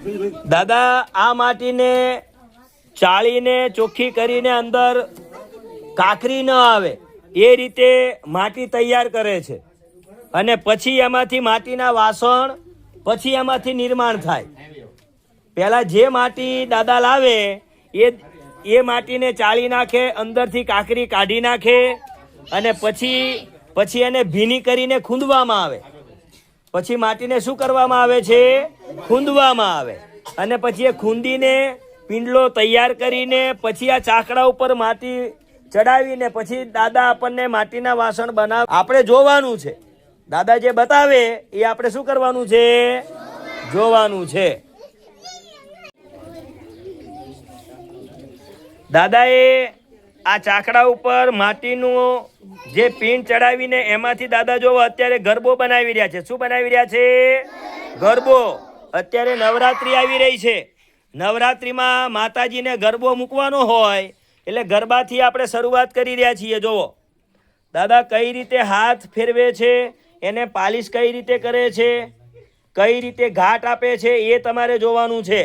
દાદા, આ માટીને ચાળીને ચોખ્ખી કરીને અંદર કાકરી ન આવે, એ રીતે માટી તૈયાર કરે છે. અને પછી એમાંથી માટીના વાસણ, પછી એમાંથી નિર્માણ થાય. પહેલાં જે માટી દાદા લાવે, એ એ માટીને ચાળી નાખે, અંદરથી કાકરી કાઢી નાખે, અને પછી પછી એને ભીની કરીને ખૂંદવામાં આવે. પછી માટીને શું કરવામાં આવે છે? ખૂંદવામાં આવે. અને પછી એ ખૂંદીને પિંડલો તૈયાર કરીને પછી આ ચાકડા ઉપર માટી ચડાવીને પછી દાદા આપણને માટીના વાસણ બનાવ, આપણે જોવાનું છે. દાદા જે બતાવે એ આપણે શું કરવાનું છે? જોવાનું છે. દાદાએ આ ચાકડા ઉપર માટીનું જે પીંડ ચડાવીને એમાંથી દાદા જોવો, અત્યારે ગરબો બનાવી રહ્યા છે. શું બનાવી રહ્યા છે? ગરબો. અત્યારે નવરાત્રિ આવી રહી છે. નવરાત્રિમાં માતાજીને ગરબો મૂકવાનો હોય, એટલે ગરબાથી આપણે શરૂઆત કરી રહ્યા છીએ. જુઓ દાદા, કઈ રીતે હાથ ફેરવે છે? એને પાલિશ કઈ રીતે કરે છે? કઈ રીતે ઘાટ આપે છે? એ તમારે જોવાનું છે.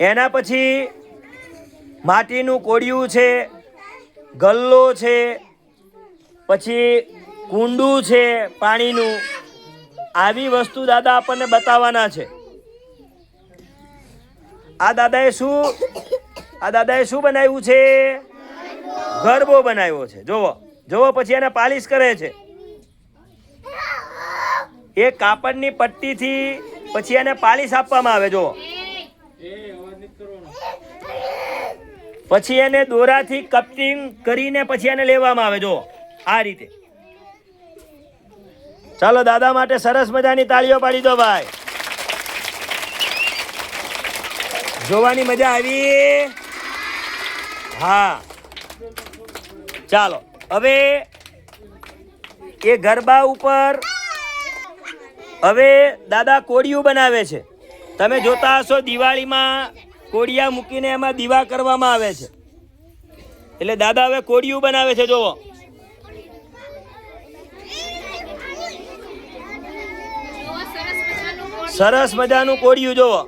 એના પછી માટીનું કોડિયું છે, ગલ્લો છે, પછી કુંડું છે પાણીનું. આવી વસ્તુ દાદા આપણને બતાવવાના છે. આ દાદાએ શું, આ દાદાએ શું બનાવ્યું છે? ગરબો બનાવ્યો છે. જોવો જોવો પછી એને પાલિશ કરે છે. એ કાપડની પટ્ટીથી પછી એને પાલિશ આપવામાં આવે, જોવો. પછી એને દોરાથી કપટિંગ કરીને પછી એને લેવામાં આવે, જોવો. આ રીતે. ચાલો દાદા માટે સરસ મજાની તાળીઓ પાડી દો ભાઈ. જોવાની મજા આવી. હા. ચાલો, હવે એ ગરબા ઉપર હવે દાદા કોડિયું બનાવે છે. તમે જોતા હશો દિવાળીમાં કોડિયા મૂકીને એમાં દીવા કરવામાં આવે છે. એટલે દાદા હવે કોડિયું બનાવે છે, જોવો. સરસ મજાનું કોડિયું જોવો.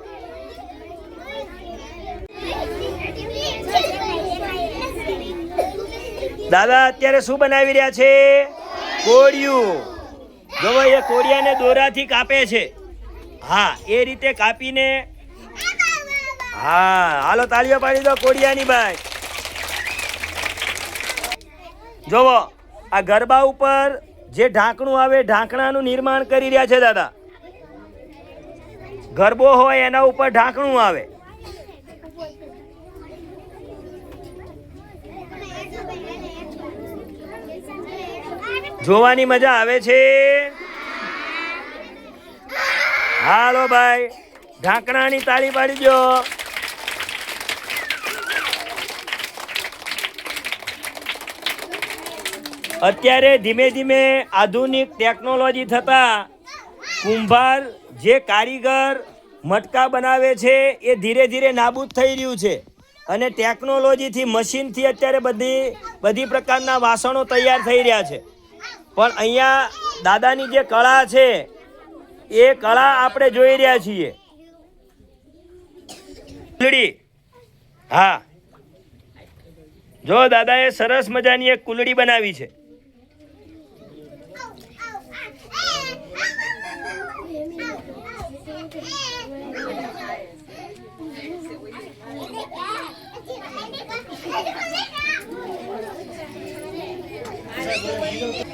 દાદા, અત્યારે શું બનાવી રહ્યા છે? કોડિયું જોવો, એ કોડિયાને દોરાથી કાપે છે. હા, એ રીતે કાપીને હા, હાલો, તાળીઓ પાડી દો કોડિયાની ભાઈ જોવો, આ ગરબા ઉપર જે ઢાંકણું આવે, ઢાંકણાનું નિર્માણ કરી રહ્યા છે દાદા. ગરબો હોય એના ઉપર ઢાંકણું આવે. જોવાની મજા આવે છે? હાલો ભાઈ, ઢાંકણાની તાળી પાડી દો. અત્યારે ધીમે ધીમે આધુનિક ટેકનોલોજી થતા કુંભાર જે કારીગર મટકા બનાવે છે, એ ધીરે ધીરે નાબૂદ થઈ રહ્યું છે. અને ટેકનોલોજીથી, મશીનથી અત્યારે બધી બધી પ્રકારના વાસણો તૈયાર થઈ રહ્યા છે. પણ અહીંયા દાદાની જે કળા છે, એ કળા આપણે જોઈ રહ્યા છીએ. કુલડી. હા. જો દાદાએ સરસ મજાની એક કુલડી બનાવી છે.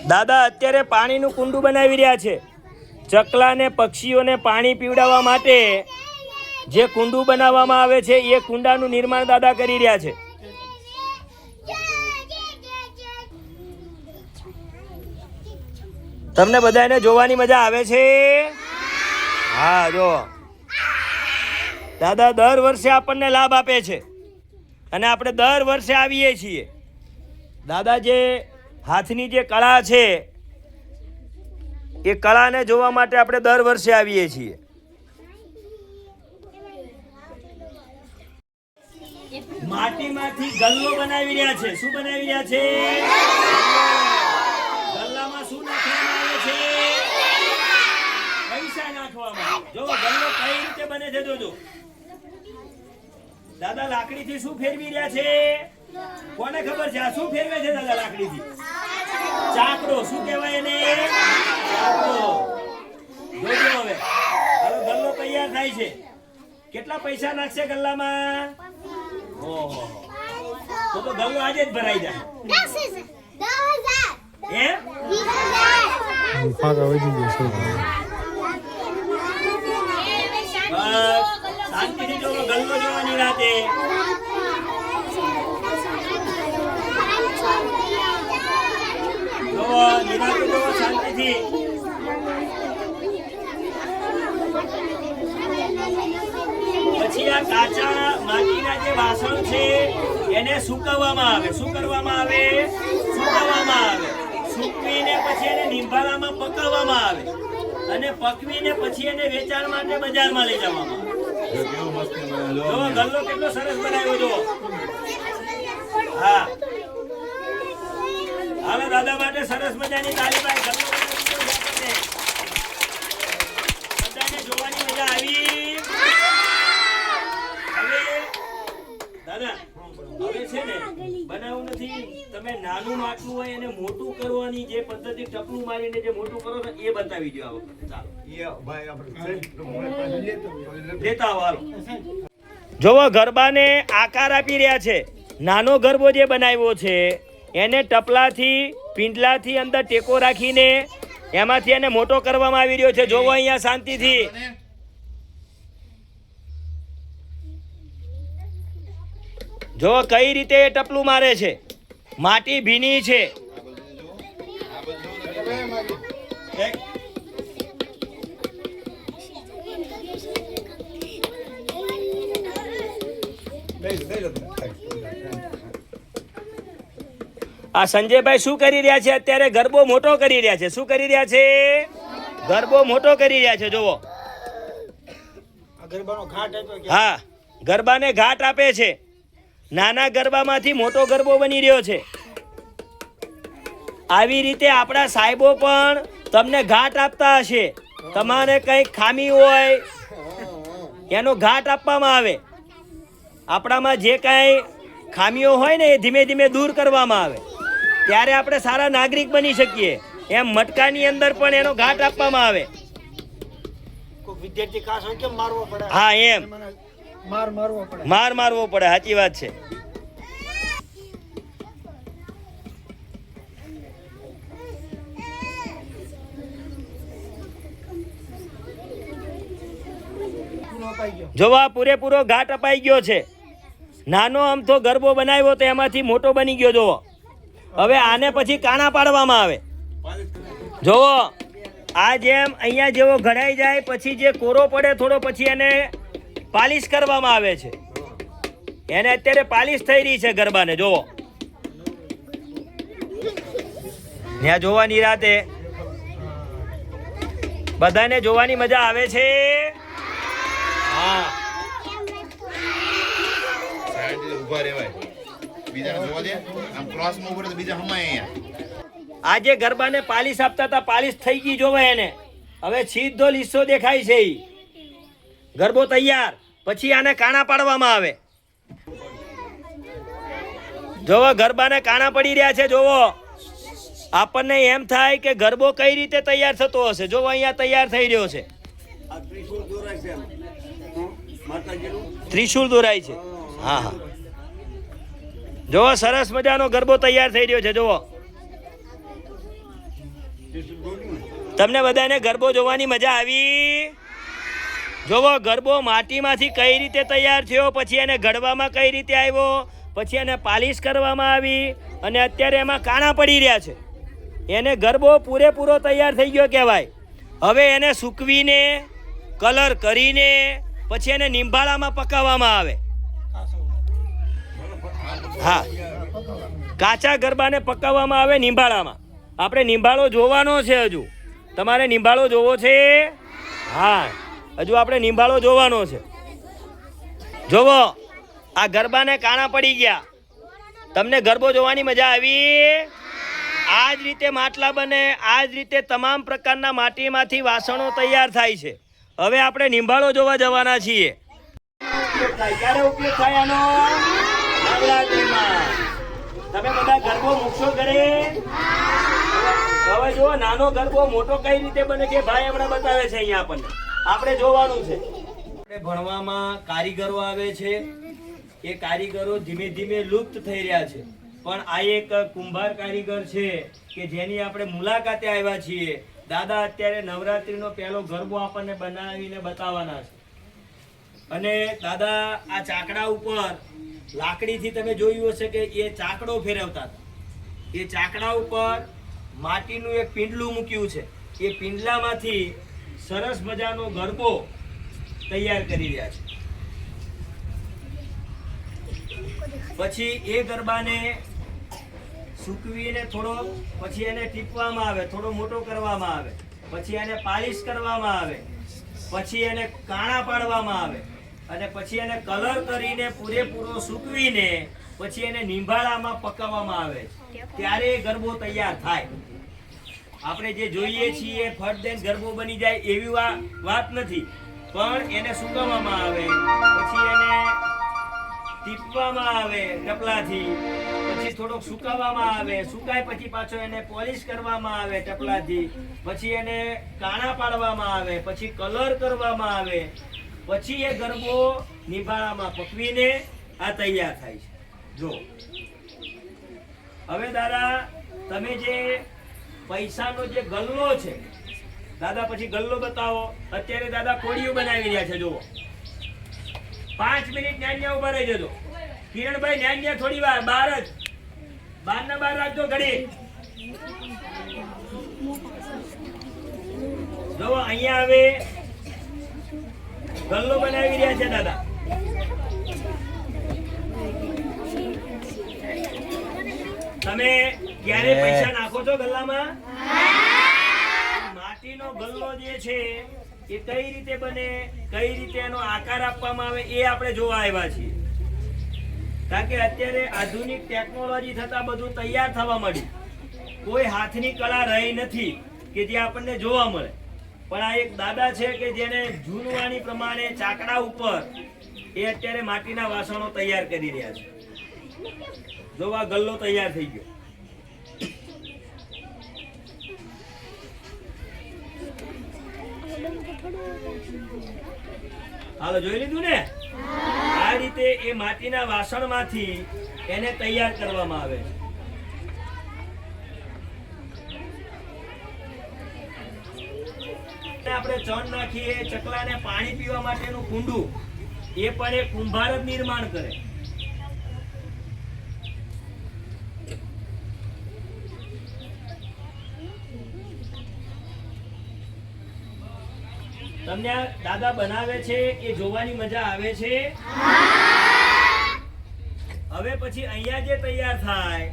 દાદા, અત્યારે પાણીનું કુંડું બનાવી રહ્યા છે. ચકલાને, પક્ષીઓને પાણી પીવડાવવા માટે જે કુંડું બનાવવામાં આવે છે, એ કુંડાનું નિર્માણ દાદા કરી રહ્યા છે. તમને બધાને જોવાની મજા આવે છે? હા, જો. દાદા, દર વર્ષે આપણને લાભ આપે છે. અને આપણે દર વર્ષે આવીએ છીએ. દાદા જે હાથની જે કળા છે, એ કળાને જોવા માટે આપણે દર વર્ષે આવીએ છીએ. માટીમાંથી ગલ્લો બનાવી રહ્યા છે. શું બનાવી રહ્યા છે? ગલ્લામાં શું નાખવામાં આવે છે? પૈસા નાખવામાં. જો ગલ્લો કઈ રીતે બને છે, જોજો. દાદા, લાકડીથી શું ફેરવી રહ્યા છે? કોને ખબર છે? આ શું ફેરવે છે દાદા લાકડીથી? ચાકડો, શું કહેવાય એને? જોજો હવે. હવે ગલ્લો તૈયાર થાય છે. કેટલા પૈસા નાખશે ગલ્લામાં? ઓહો. તો તો ગલ્લો આજે જ ભરાઈ જાય. એમ હા? વધી ગયો છે બસ. શાંતિથી જોવો ગલ્લો જોવાની રાતે. નિરાતે શાંતિથી. પછી આ કાચા માટીના જે વાસણ છે, એને સુકવવામાં આવે. શું કરવામાં આવે, સુકવવામાં આવે. સૂકવીને પછી એને નિંભાળામાં પકવવામાં આવે. અને પકવીને પછી એને વેચાણ માટે બજારમાં લઈ જવામાં આવે. જો ગલ્લો કેટલો સરસ બનાવ્યો જો હા હાલો દાદા માટે સરસ મજાની તાલી પાડી ગલ્લો. બધાને જોવાની મજા આવી હવે દાદા હવે છે ને બનાવું નથી. તમે નાનું માટલું હોય એને મોટું કરવાની જે પદ્ધતિ ટપલું મારીને જે મોટું કરો ને એ બતાવી દો આ વખતે ચાલો લેતા આવો જોવો ગરબાને આકાર આપી રહ્યા છે. નાનો ગરબો જે બનાવ્યો છે એને ટપલાથી પિંડલાથી અંદર ટેકો રાખીને એમાંથી એને મોટો કરવામાં આવી રહ્યો છે. જોવો અહીંયા શાંતિથી. જો કઈ રીતે એ ટપલું મારે છે? માટી ભીની છે. આ સંજયભાઈ શું કરી રહ્યા છે? અત્યારે ગરબો મોટો કરી રહ્યા છે. શું કરી રહ્યા છે? ગરબો મોટો કરી રહ્યા છે જોવો. હા ગરબાને ઘાટ આપે છે. નાના ગરબામાંથી મોટો ગરબો બની રહ્યો છે. આવી રીતે આપણા સાહેબો પણ તમને ઘાટ આપતા હશે. તમારે કંઈક ખામી હોય એનો ઘાટ આપવામાં આવે. આપણામાં જે કાંઈ ખામીઓ હોય ને એ ધીમે ધીમે દૂર કરવામાં આવે. ત્યારે આપણે સારા નાગરિક બની શકીએ. એમ મટકાની અંદર પણ એનો ઘાટ આપવામાં આવે. વિદ્યાર્થી ખાસ હોય કેમ મારવો પડે? હા એમ. માર મારવો પડે. માર મારવો પડે સાચી વાત છે. જોવા પૂરેપૂરો ઘાટ અપાઈ ગયો છે. નાનો અમથો ગરબો બનાવ્યો તો એમાંથી મોટો બની ગયો જોવો. હવે આને પછી કાણા પાડવામાં આવે. જોવો આ જેમ અહીંયા જેવો ઘડાઈ જાય પછી જે કોરો પડે થોડો પછી એને પાલિશ કરવામાં આવે છે. એને અત્યારે પાલિશ થઈ રહી છે ગરબાને જોવો ત્યાં જોવાની રાતે બધાને જોવાની મજા આવે છે. હા. ઊભા રહેવાય આજે ગરબાને પાલિશ આપતા હતા પાલિશ થઈ ગઈ જોવે એને. હવે સીધો લીસો દેખાય છે ઈ. ગરબો તૈયાર. પછી આને કાણા પાડવામાં આવે. જોવો, ગરબાને કાણા પડી રહ્યા છે, જોવો. આપણને એમ થાય કે ગરબો કઈ રીતે તૈયાર થતો હશે? જોવો, અહીંયા તૈયાર થઈ રહ્યો છે. ત્રિશુલ દોરાય છે. હા હા. જોવો, સરસ મજાનો ગરબો તૈયાર થઈ રહ્યો છે, જોવો. તમને બધાને ગરબો જોવાની મજા આવી? જોવો, ગરબો માટીમાંથી કઈ રીતે તૈયાર થયો, પછી એને ઘડવામાં કઈ રીતે આવ્યો, પછી એને પાલિશ કરવામાં આવી, અને અત્યારે એમાં કાણા પડી રહ્યા છે. એને ગરબો પૂરેપૂરો તૈયાર થઈ ગયો કહેવાય. હવે એને સૂકવીને, કલર કરીને, પછી એને નિંભાળામાં પકાવવામાં આવે. હા. કાચા ગરબાને પકાવવામાં આવે નિંભાળામાં આપણે નિંભાળો જોવાનો છે હજુ. તમારે નિંભાળો જોવો છે? હા. હજુ આપણે નિંભાળો જોવાનો છે. જોવો, આ ગરબાને કાણા પડી ગયા. તમને ગરબો જોવાની મજા આવી? આ જ રીતે માટલા બને આ જ રીતે તમામ પ્રકારના માટીમાંથી વાસણો તૈયાર થાય છે. હવે આપણે નિંભાળો જોવા જવાના છીએ. તમે બધા ગરબો મૂકશો ઘરે? હવે જો નાનો ગરબો મોટો કઈ રીતે બને કે ભાઈ હમણાં બતાવે છે અહીંયા આપણને? આપણે જોવાનું છે. આપણે ભણવામાં કારીગરો આવે છે. એ કારીગરો ધીમે ધીમે લુપ્ત થઈ રહ્યા છે. પણ આ એક કુંભાર કારીગર છે કે જેની આપણે મુલાકાતે આવ્યા છીએ. દાદા, અત્યારે નવરાત્રીનો પહેલો ગરબો આપણને બનાવીને બતાવવાના છે. અને દાદા, આ ચાકડા ઉપર લાકડીથી તમે જોયું હશે કે એ ચાકડો ફેરવતા હતા. એ ચાકડા ઉપર માટીનું એક પિંડલું મૂક્યું છે. એ પિંડલામાંથી સરસ મજાનો ગરબો તૈયાર કરી રહ્યા છે. પછી એ ગરબાને સૂકવીને થોડો પછી એને ટીપવામાં આવે, થોડો મોટો કરવામાં આવે, પછી એને પાલિશ કરવામાં આવે, પછી એને કાણા પાડવામાં આવે અને પછી એને કલર કરીને પૂરેપૂરો સૂકવીને પછી એને નિંભાળામાં પકાવવામાં આવે. ત્યારે એ ગરબો તૈયાર થાય. આપણે જે જોઈએ છીએ ફરદેન ગરબો બની જાય એવી વાત નથી. પણ એને સુકવવામાં આવે, પછી એને ટીપવામાં આવે ટપલાથી, પછી થોડોક સુકાવવામાં આવે, સુકાય પછી પાછો એને પોલિશ કરવામાં આવે ટપલાથી, પછી એને કાણા પાડવામાં આવે, પછી કલર કરવામાં આવે, પછી એ ગરબો નિભાળામાં પકવીને આ તૈયાર થાય છે. જો. હવે દાદા, તમે જે પૈસાનો જે ગલ્લો છે, દાદા પછી ગલ્લો બતાવો. અત્યારે દાદા કોડીઓ બનાવી રહ્યા છે, જુઓ. પાંચ મિનિટ ન્યાન્યા ઊભા રહી જજો કિરણભાઈ ન્યાન્યા થોડી વાર, બાર જ. બાર ના બાર રાખજો ઘડી. જો અહીંયા હવે ગલ્લો બનાવી રહ્યા છે, દાદા. તમે ક્યારે પૈસા નાખો છો ગલ્લામાં? માટીનો ગલ્લો જે છે એ કઈ રીતે બને કઈ રીતે એનો આકાર આપવામાં આવે એ આપણે જોવા આવ્યા છીએ. કારણ કે અત્યારે આધુનિક ટેકનોલોજી થતા બધું તૈયાર થવા મળ્યું કોઈ હાથની કળા રહી નથી કે જે આપણને જોવા મળે. પણ આ એક દાદા છે કે જેને જૂનવાણી પ્રમાણે ચાકડા ઉપર એ અત્યારે માટીના વાસણો તૈયાર કરી રહ્યા છે. જોવા ગલ્લો તૈયાર થઈ ગયો. હાલો જોઈ લીધું ને? આ રીતે એ માટીના વાસણમાંથી એને તૈયાર કરવામાં આવે છે. આપણે ચણ નાખીએ ચકલાને પાણી પીવા માટેનું કુંડું એ પણ એક કુંભાર જ નિર્માણ કરે. તમને દાદા બનાવે છે એ જોવાની મજા આવે છે? હવે પછી અહીંયા જે તૈયાર થાય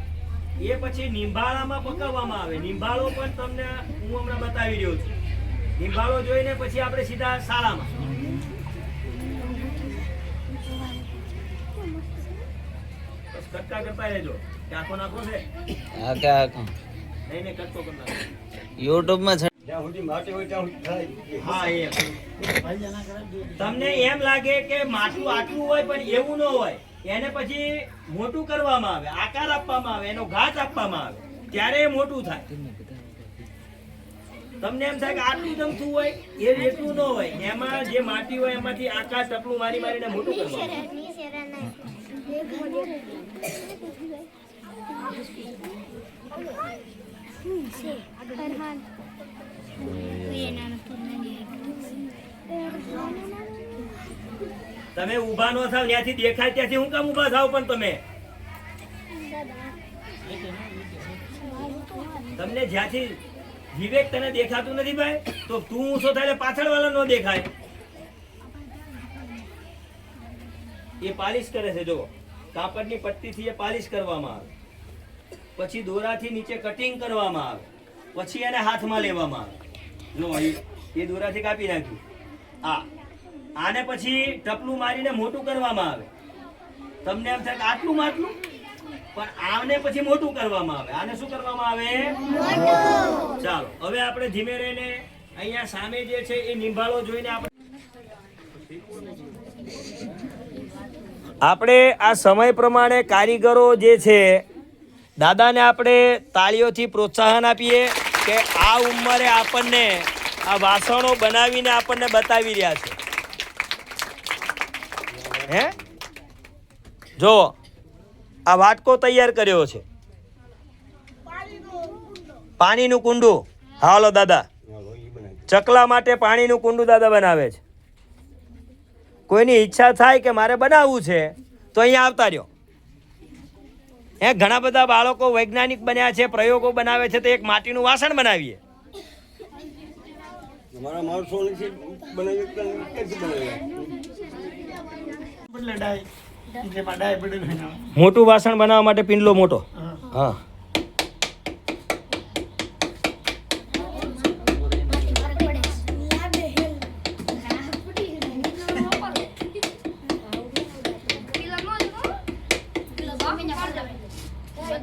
એ પછી નિંભાળામાં પકવવામાં આવે. નિંભાળો પણ તમને હું હમણાં બતાવી રહ્યો છું. નિંભાળો જોઈને પછી આપણે સીધા શાળામાં. કટકા કરતા રહેજો. નાખો છે. નહીં નહીં કટકો કરતા યુટ્યુબમાં જ્યાં સુધી માટી હોય ત્યાં સુધી હા એ. તમને એમ લાગે કે માટલું આટલું હોય પણ એવું ન હોય એને પછી મોટું કરવામાં આવે આકાર આપવામાં આવે એનો ઘાત આપવામાં આવે ત્યારે એ મોટું થાય. તમને એમ થાય કે આટલું જમતું હોય એ એટલું ન હોય એમાં જે માટી હોય એમાંથી આકાર ટપલું મારી મારીને મોટું કરવામાં આવે. તમે ઊભા નો થાવ ત્યાંથી દેખાય ત્યાંથી હું કામ ઊભા થાવ પણ તમે? તમને જ્યાંથી વિવેક તને દેખાતું નથી ભાઈ, તો તું ઊંચો થાય પાછળ વાળા ન દેખાય. એ પાલિશ કરે છે જો કાપડની પટ્ટીથી એ પાલિશ કરવામાં આવે. પછી દોરાથી નીચે કટિંગ કરવામાં આવે. પછી એને હાથમાં લેવામાં આવે. જો અહીં એ દોરાથી કાપી નાખ્યું. આ. આને પછી ટપલું મારીને મોટું કરવામાં આવે. તમને એમ થાય કે આટલું માટલું? પણ આને પછી મોટું કરવામાં આવે. આને શું કરવામાં આવે? ચાલો હવે આપણે ધીમે રહીને અહીંયા સામે જે છે એ નિંભાળો જોઈને આપણે આપણે આ સમય પ્રમાણે કારીગરો જે છે દાદાને આપણે તાળીઓથી પ્રોત્સાહન આપીએ. કે આ ઉંમરે આપણને આ વાસણો બનાવીને આપણને બતાવી રહ્યા છે. હે? જો, આ વાટકો તૈયાર કર્યો છે. પાણીનું કુંડું. હાલો, દાદા. ચકલા માટે પાણીનું કુંડું દાદા બનાવે છે. કોઈની ઈચ્છા થાય કે મારે બનાવવું છે, તો અહીંયા આવતા રહ્યો. હે ઘણા બધા બાળકો વૈજ્ઞાનિક બન્યા છે પ્રયોગો બનાવે છે તો એક માટીનું વાસણ બનાવીએ. મોટું વાસણ બનાવવા માટે પિંડલો મોટો. હા.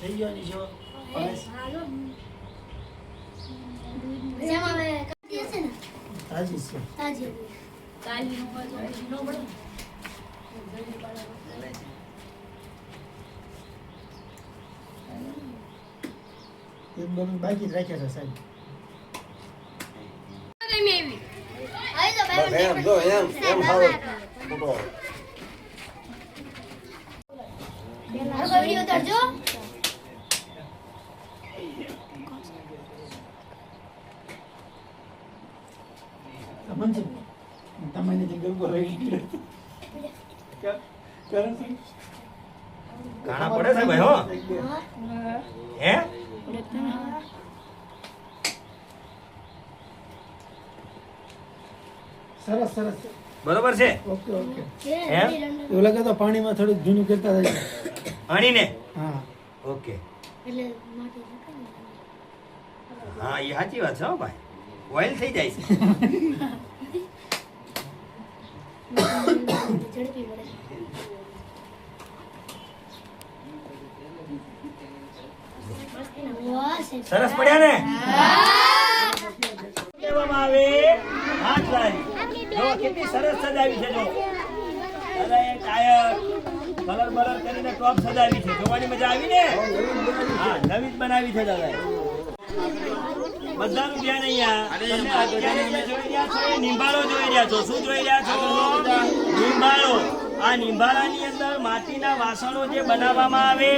થઈ ગયો ની જો તાજી છે એક બલૂન બાકી જ રાખ્યા છે સાહેબ. તમને જે ગરબો રહી કારણ પડે છે ભાઈ હો. હે? સરસ સરસ. બરોબર છે? Okay okay. એમ એવું લાગે તો પાણીમાં થોડુંક જૂનું કરતા થાય પાણીને? હા. ઓકે. એટલે માટી સુકાઈ હા એ સાચી વાત છે હો ભાઈ. ઓઇલ થઈ જાય છે. ઝડપી પડે વાહ સાહેબ. સરસ પડ્યા ને? કહેવામાં આવે હાથ લારી જો કેટલી સરસ સજાવી છે જો. દાદાએ ટાયર કલર બલર કરીને ટોપ સજાવી છે. જોવાની મજા આવી ને? હા નવી જ બનાવી છે દાદાએ. બધાનું ધ્યાન અહીંયા. તમે અત્યારે જોઈ રહ્યા છો નિંબાળો જોઈ રહ્યા છો. શું જોઈ રહ્યા છો? નિંબાળો. આ નિંભાળાની અંદર માટીના વાસણો જે બનાવવામાં આવે,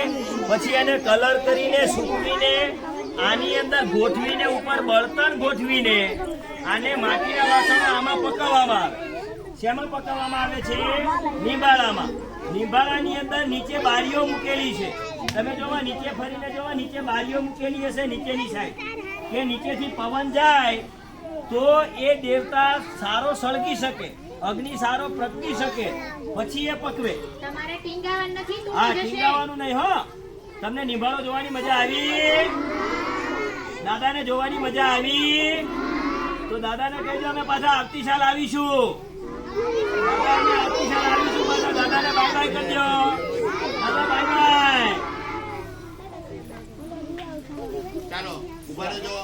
પછી એને કલર કરીને સૂકવીને, આની અંદર ગોઠવીને, ઉપર બળતણ ગોઠવીને, આને માટીના વાસણો આમાં પકાવવામાં આવે. શેમાં પકાવવામાં આવે છે? નિંબાળામાં. નિંબાળાની અંદર નીચે બારીઓ મૂકેલી છે. તમે જોવા, નીચે ફરીને જોવા, નીચે બારીઓ મૂકેલી હશે, નીચેની સાઈડ. કે નીચેથી પવન જાય, તો એ દેવતા સારો સળગી શકે. અગ્નિ સારો પ્રગટી શકે. પછી એ પકવે. તમારે ટીંગાવાનું નથી હા ટીંગાવાનું નહીં હો. તમને નિભાળો જોવાની મજા આવી. દાદાને જોવાની મજા આવી. તો દાદાને કહેજો અમે પાછા આવતી સાલ આવીશું. દાદા અમે આવતી સાલ આવીશું પાછા દાદાને બાય બાય કરજો દાદા બાય બાય ચાલો ઊભા રહેજો!